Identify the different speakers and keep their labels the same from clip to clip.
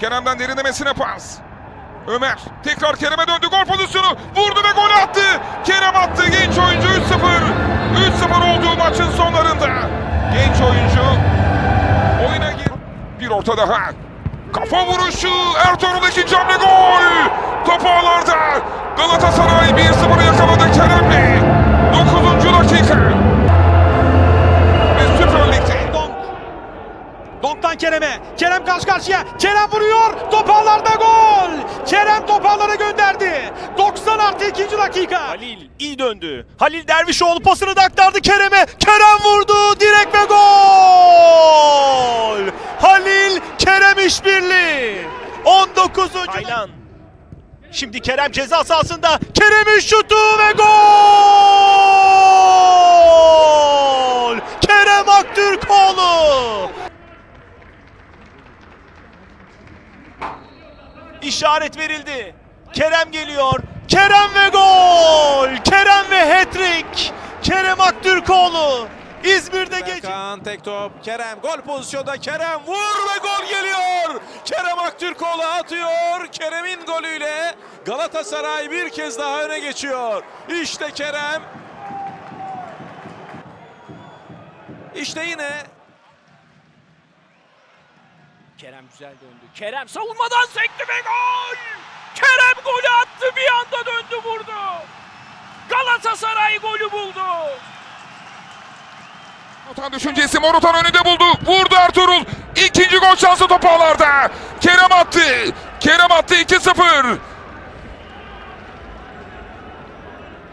Speaker 1: Kerem'den derinlemesine pas. Ömer tekrar Kerem'e döndü. Gol pozisyonu vurdu ve gol attı. Kerem attı. Genç oyuncu 3-0. 3-0 olduğu maçın sonlarında. Genç oyuncu oyuna gir. Bir orta daha. Kafa vuruşu. Ertuğrul ikinci hamle gol. Top ağlarda. Galatasaray 1-0 yakaladı Kerem'le.
Speaker 2: Donk'tan Kerem'e. Kerem karşı karşıya. Kerem vuruyor. Topağlarda gol. Kerem topağlara gönderdi. 90 artı 2. dakika.
Speaker 3: Halil iyi döndü. Halil Dervişoğlu pasını da aktardı Kerem'e. Kerem vurdu. Direkt ve gol. Halil Kerem işbirliği. 19. Aylan. Şimdi Kerem ceza sahasında. Kerem'in şutu ve gol. Kerem Aktürkoğlu. İşaret verildi. Kerem geliyor. Kerem ve gol. Kerem ve hat-trick. Kerem Aktürkoğlu. İzmir'de geç.
Speaker 4: Kaan tek top. Kerem gol pozisyonda. Kerem vur ve gol geliyor. Kerem Aktürkoğlu atıyor. Kerem'in golüyle Galatasaray bir kez daha öne geçiyor. İşte Kerem. İşte yine
Speaker 5: Kerem güzel döndü. Kerem savunmadan sekti ve gol! Kerem golü attı bir anda döndü vurdu. Galatasaray golü buldu.
Speaker 1: Morutan düşüncesi Morutan önünde buldu. Vurdu Ertuğrul. İkinci gol şansı top ağlarda. Kerem attı. Kerem attı 2-0.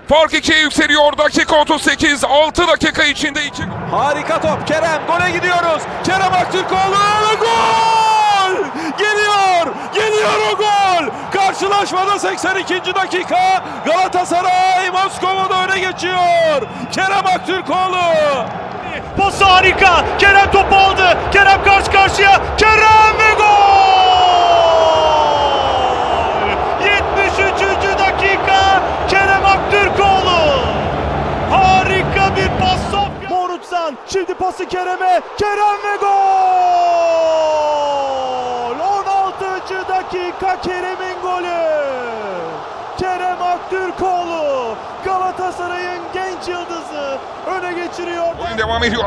Speaker 1: Fark 2'ye yükseliyor. Dakika 38. 6 dakika içinde 2
Speaker 4: harika top. Kerem gole gidiyoruz. Kerem Aktürkoğlu gol! Geliyor! Geliyor o gol! Karşılaşmada 82. dakika Galatasaray Moskova'da öne geçiyor. Kerem Aktürkoğlu
Speaker 3: Pas harika. Kerem topu Morutsan şimdi pası Kerem'e. Kerem ve gol. 16. dakika Kerem'in golü. Kerem Aktürkoğlu Galatasaray'ın genç yıldızı öne geçiriyor.
Speaker 1: Oyun devam ediyor.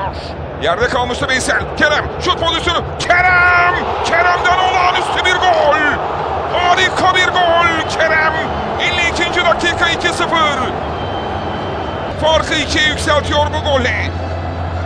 Speaker 1: Yerde kalmıştı Veysel. Kerem şut pozisyonu. Kerem! Kerem'den olağanüstü bir gol. Harika bir gol. Kerem 52. dakika 2-0. Farkı 2'ye yükseltiyor bu golle.